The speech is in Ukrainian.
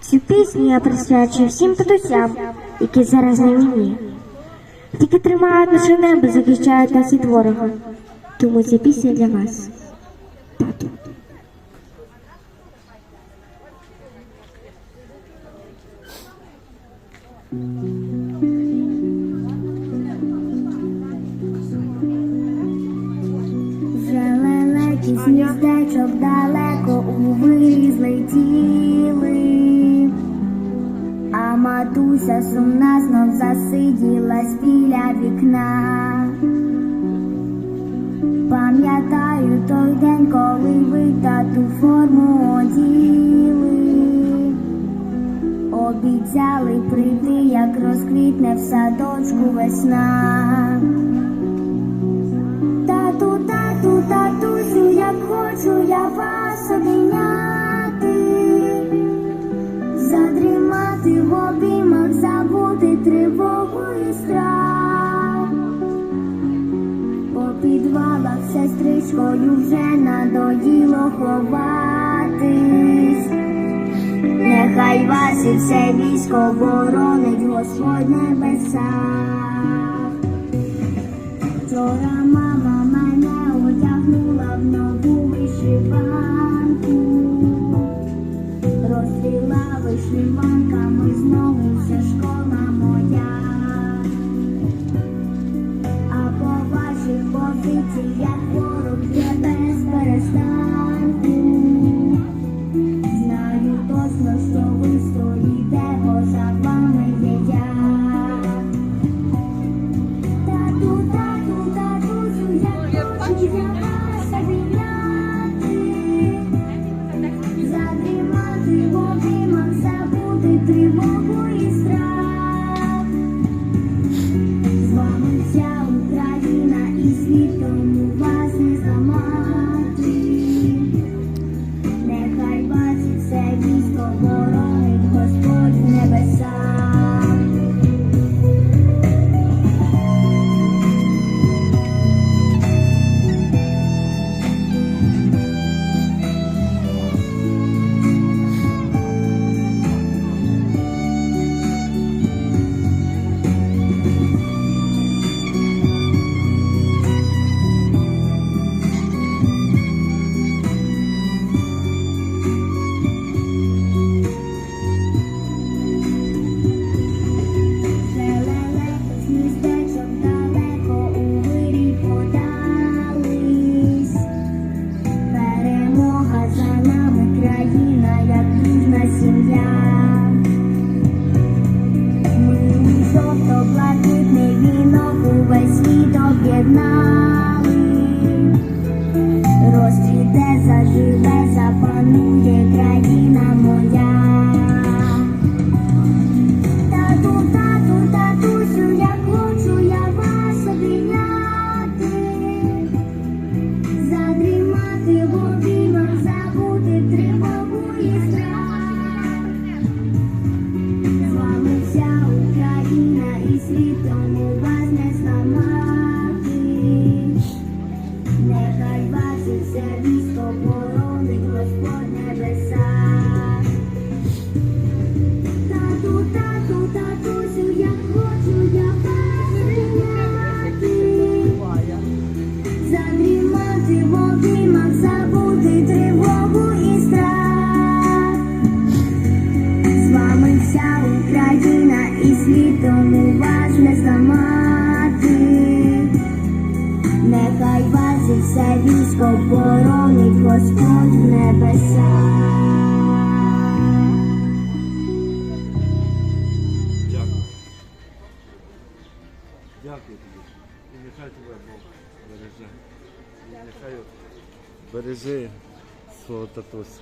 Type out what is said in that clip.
Цю пісню я присвячую всім татусям, які зараз на війні. тільки тримають наше небо, захищають нас від ворога. Тому ця пісня для вас. Вже з далеко у злетіли, а матуся сумна знов засиділась біля вікна. Пам'ятаю той день, коли ви тату форму оділи, обіцяли прийти, як розквітне в садочку весна. Вас обійняти, задрімати в обіймах, забути тривогу і страх. По підвалах сестричкою вже надоїло ховатись. Нехай вас і все військо боронить Господь небеса. Вчора мама забути і боронить Господь небеса. Тату, тату, татусю, я хочу я обійняти, задрімати в обіймах, забути тривогу і страх. З вами вся Україна і світом у зламати. Все військо боронить Господь в небесах. Дякую. Дякую тобі. І нехай тебе Бог береже. І нехай береже свого татуся.